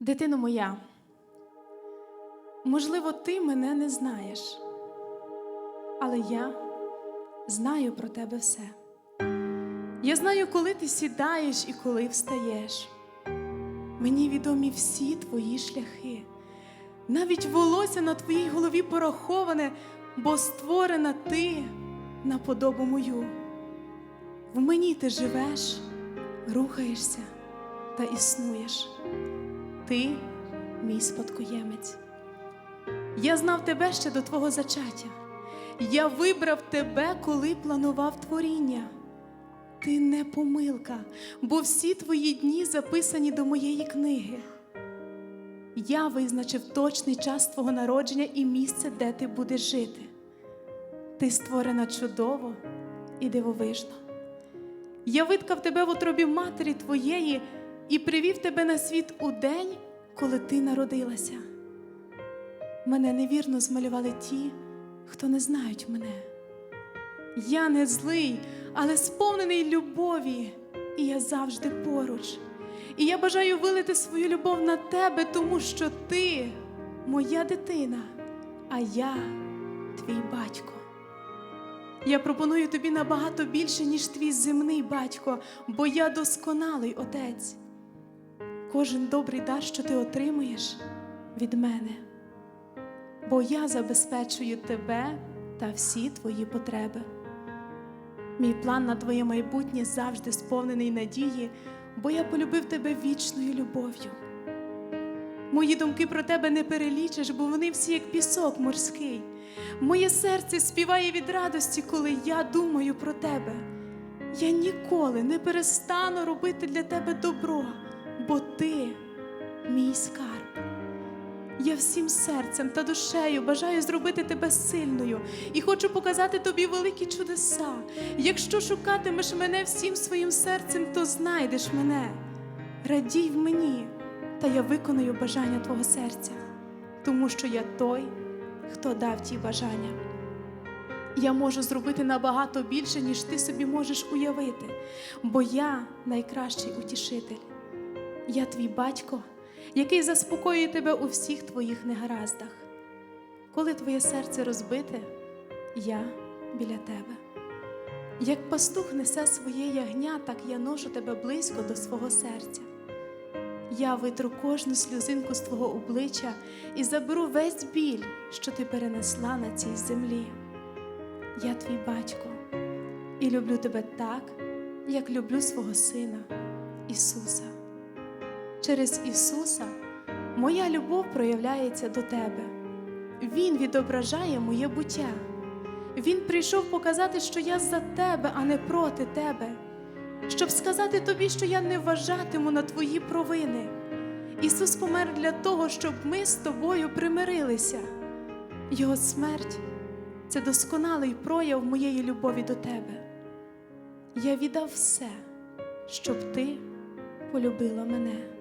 Дитино моя, можливо, ти мене не знаєш, але я знаю про тебе все. Я знаю, коли ти сідаєш і коли встаєш. Мені відомі всі твої шляхи, навіть волосся на твоїй голові пораховане, бо створена ти на подобу мою. В мені ти живеш, рухаєшся та існуєш. Ти мій спадкоємець. Я знав тебе ще до твого зачаття. Я вибрав тебе, коли планував творіння. Ти не помилка, бо всі твої дні записані до моєї книги. Я визначив точний час твого народження і місце, де ти будеш жити. Ти створена чудово і дивовижно. Я виткав тебе в утробі матері твоєї і привів тебе на світ у день, коли ти народилася. Мене невірно змалювали ті, хто не знають мене. Я не злий, але сповнений любові, і я завжди поруч. І я бажаю вилити свою любов на тебе, тому що ти моя дитина, а я твій батько. Я пропоную тобі набагато більше, ніж твій земний батько, бо я досконалий отець. Кожен добрий дар, що ти отримуєш від мене, бо я забезпечую тебе та всі твої потреби. Мій план на твоє майбутнє завжди сповнений надії, бо я полюбив тебе вічною любов'ю. Мої думки про тебе не перелічиш, бо вони всі як пісок морський. Моє серце співає від радості, коли я думаю про тебе. Я ніколи не перестану робити для тебе добро, бо ти мій скарб. Я всім серцем та душею бажаю зробити тебе сильною і хочу показати тобі великі чудеса. Якщо шукатимеш мене всім своїм серцем, то знайдеш мене. Радій в мені, та я виконую бажання твого серця, тому що я той, хто дав ті бажання. Я можу зробити набагато більше, ніж ти собі можеш уявити, бо я найкращий утішитель. Я твій батько, який заспокоює тебе у всіх твоїх негараздах. Коли твоє серце розбите, я біля тебе. Як пастух несе своє ягня, так я ношу тебе близько до свого серця. Я витру кожну сльозинку з твого обличчя і заберу весь біль, що ти перенесла на цій землі. Я твій батько і люблю тебе так, як люблю свого Сина Ісуса. Через Ісуса моя любов проявляється до тебе. Він відображає моє буття. Він прийшов показати, що я за тебе, а не проти тебе, щоб сказати тобі, що я не вважатиму на твої провини. Ісус помер для того, щоб ми з тобою примирилися. Його смерть це досконалий прояв моєї любові до тебе. Я віддав все, щоб ти полюбила мене.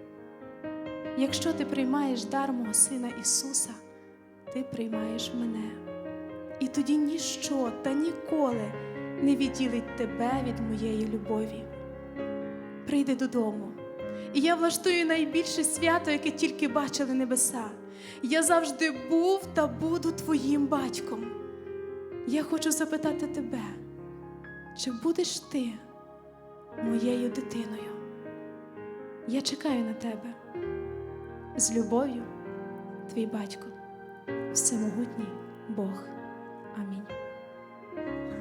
Якщо ти приймаєш дар мого Сина Ісуса, ти приймаєш мене. І тоді ніщо та ніколи не відділить тебе від моєї любові. Прийди додому, і я влаштую найбільше свято, яке тільки бачили небеса. Я завжди був та буду твоїм батьком. Я хочу запитати тебе, чи будеш ти моєю дитиною? Я чекаю на тебе. З любов'ю, твій батько, всемогутній Бог. Амінь.